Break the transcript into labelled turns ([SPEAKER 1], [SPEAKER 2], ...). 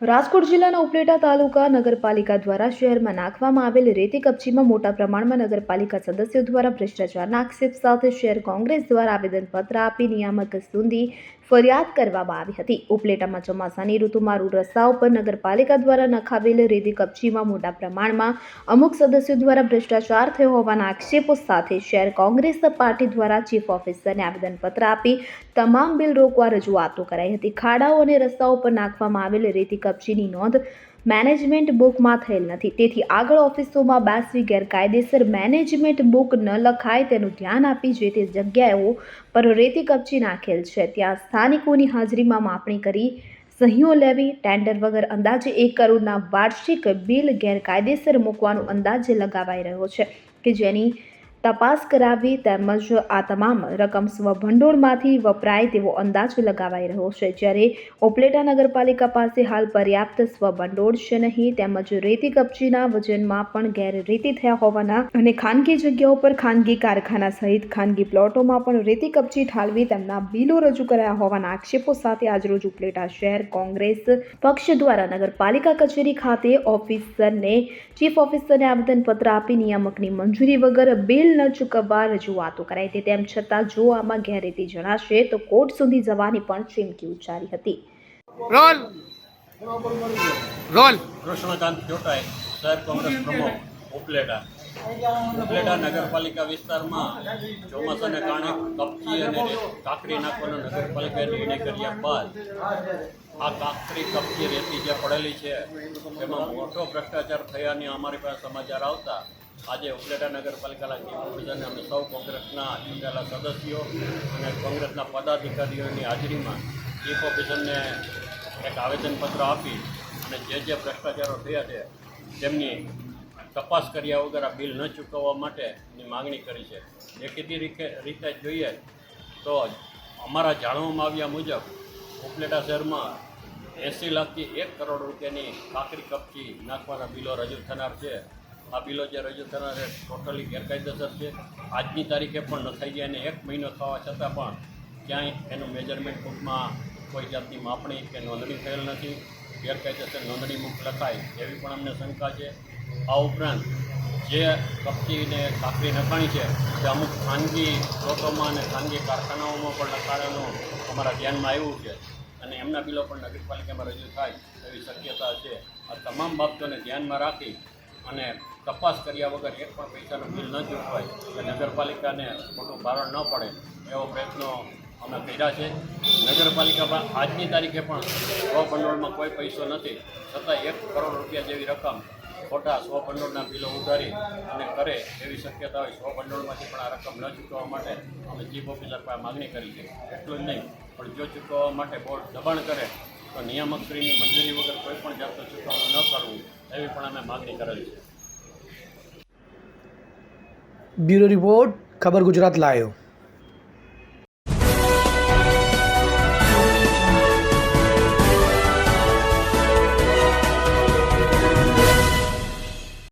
[SPEAKER 1] રાજકોટ જિલ્લાના ઉપલેટા તાલુકા નગરપાલિકા દ્વારા શહેરમાં નાખવામાં આવેલ રેતી કપચીમાં મોટા પ્રમાણમાં નગરપાલિકા સદસ્યો દ્વારા ભ્રષ્ટાચારના આક્ષેપ સાથે શહેર કોંગ્રેસ દ્વારા આવેદનપત્ર આપી નિયામક સુધી ફરિયાદ કરવામાં આવી હતી. ઉપલેટામાં ચોમાસાની ઋતુમાં રૂ રસ્તા ઉપર નગરપાલિકા દ્વારા નખાવેલ રેતી કપચીમાં મોટા પ્રમાણમાં અમુક સદસ્યો દ્વારા ભ્રષ્ટાચાર થયો હોવાના આક્ષેપો સાથે શહેર કોંગ્રેસ પાર્ટી દ્વારા ચીફ ઓફિસરને આવેદનપત્ર આપી તમામ બિલ રોકવા રજૂઆતો કરાઈ હતી. ખાડાઓ અને રસ્તાઓ પર નાખવામાં આવેલ રેતી કપચીની નોંધ મેનેજમેન્ટ બુકમાં થયેલ નથી. તેથી આગળ ઓફિસોમાં બેસવી ગેરકાયદેસર મેનેજમેન્ટ બુક ન લખાય તેનું ધ્યાન આપી જે તે જગ્યાઓ પર રેતી કપચી નાખેલ છે. ત્યાં સ્થાનિકોની હાજરીમાં માપણી કરી, સહીઓ લેવી, ટેન્ડર વગર અંદાજે એક કરોડના વાર્ષિક બિલ ગેરકાયદેસર મૂકવાનો અંદાજે લગાવાઈ રહ્યો છે કે જેની તપાસ કરાવી તેમજ આ તમામ રકમ સ્વભંડોળમાંથી વપરાય તેવો અંદાજ લગાવાઈ રહ્યો છે. જ્યારે ઓપલેટા નગરપાલિકા પાસે હાલ પર્યાપ્ત સ્વભંડોળ છે નહીં, તેમજ રેતી કપચીના વજનમાં પણ ગેરરીતિ થયા હોવાના અને ખાનગી જગ્યાઓ પર ખાનગી કારખાના સહિત ખાનગી પ્લોટોમાં પણ રેતી કપચી ઠાલવી તેમના બિલો રજૂ કરાયા હોવાના આક્ષેપો સાથે આજરોજ ઉપલેટા શહેર કોંગ્રેસ પક્ષ દ્વારા નગરપાલિકા કચેરી ખાતે ઓફિસરને, ચીફ ઓફિસરને આવેદનપત્ર આપી નિયામકની મંજૂરી વગર બિલ ન ચૂકવવા રજૂઆતો કરાઈ હતી. તેમ છતાં જો આમાં ગેરરીતિ જણાશે તો કોર્ટ સુધી જવાની પણ ચીમકી ઉચ્ચારી હતી.
[SPEAKER 2] રોલ! રોલ!
[SPEAKER 3] કૃષ્ણકાંત ચોટાઈ સાહેબ કોંગ્રેસ પ્રમુખ ઉપલેટા. ઉપલેટા નગરપાલિકા વિસ્તારમાં ચોમાસાને કારણે કપચી અને કાકરી નાખવાનો નગરપાલિકાએ નિર્ણય કર્યા બાદ આ કાકરી કપચી રેતી જે પડેલી છે તેમાં મોટો ભ્રષ્ટાચાર થયાની અમારી પાસે સમાચાર આવતા આજે ઉપલેટા નગરપાલિકાના ચીફ ઓફિસરને અમે સૌ કોંગ્રેસના ચૂંટાયેલા સદસ્યો અને કોંગ્રેસના પદાધિકારીઓની હાજરીમાં ચીફ ઓફિસરને એક આવેદનપત્ર આપી અને જે જે ભ્રષ્ટાચારો થયા છે, તેમની તપાસ કર્યા વગર આ બિલ ન ચૂકવવા માટેની માગણી કરી છે. દેખીતી રીતે રીતે જોઈએ તો અમારા જાણવામાં આવ્યા મુજબ ઉપલેટા શહેરમાં એંસી લાખથી એક કરોડ રૂપિયાની કાકરી કપચી નાખવાના બિલો રજૂ થનાર છે. આ બિલો જે રજૂ થનાર છે ટોટલી ગેરકાયદેસર છે. આજની તારીખે પણ નખાઈ ગયા અને એક મહિનો થવા છતાં પણ ક્યાંય એનું મેજરમેન્ટ બુકમાં કોઈ જાતની માપણી કે નોંધણી થયેલ નથી. ગેરકાયદેસર નોંધણી બુક લખાય એવી પણ અમને શંકા છે. આ ઉપરાંત જે કપચીને કાકરી નખાણી છે તે અમુક ખાનગી લોકોમાં અને ખાનગી કારખાનાઓમાં પણ નખાડવાનું અમારા ધ્યાનમાં આવ્યું છે અને એમના બિલો પણ નગરપાલિકામાં રજૂ થાય એવી શક્યતા છે. આ તમામ બાબતોને ધ્યાનમાં રાખી અને તપાસ કર્યા વગર એક પણ પૈસાનું બિલ ન ચૂકવાય કે નગરપાલિકાને મોટું ભારણ ન પડે એવો પ્રયત્નો અમે કર્યા છે. નગરપાલિકામાં આજની તારીખે પણ સ્વભંડોળમાં કોઈ પૈસો નથી. છતાં એક કરોડ રૂપિયા જેવી રકમ ખોટા સ્વભંડોળના બિલો ઉધારી અને કરે એવી શક્યતા હોય સ્વભંડોળમાંથી પણ આ રકમ ન ચૂકવવા માટે અમે ચીફ ઓફિસર પાસે માગણી કરી છે. એટલું જ નહીં, પણ જો ચૂકવવા માટે બોર્ડ દબાણ કરે તો નિયામકશ્રીની મંજૂરી વગર કોઈ પણ જાતનું ચૂકવણું ન કરવું, એવી પણ અમે માગણી કરેલી છે.
[SPEAKER 4] બ્યુરો રિપોર્ટ, ખબર ગુજરાત લાયો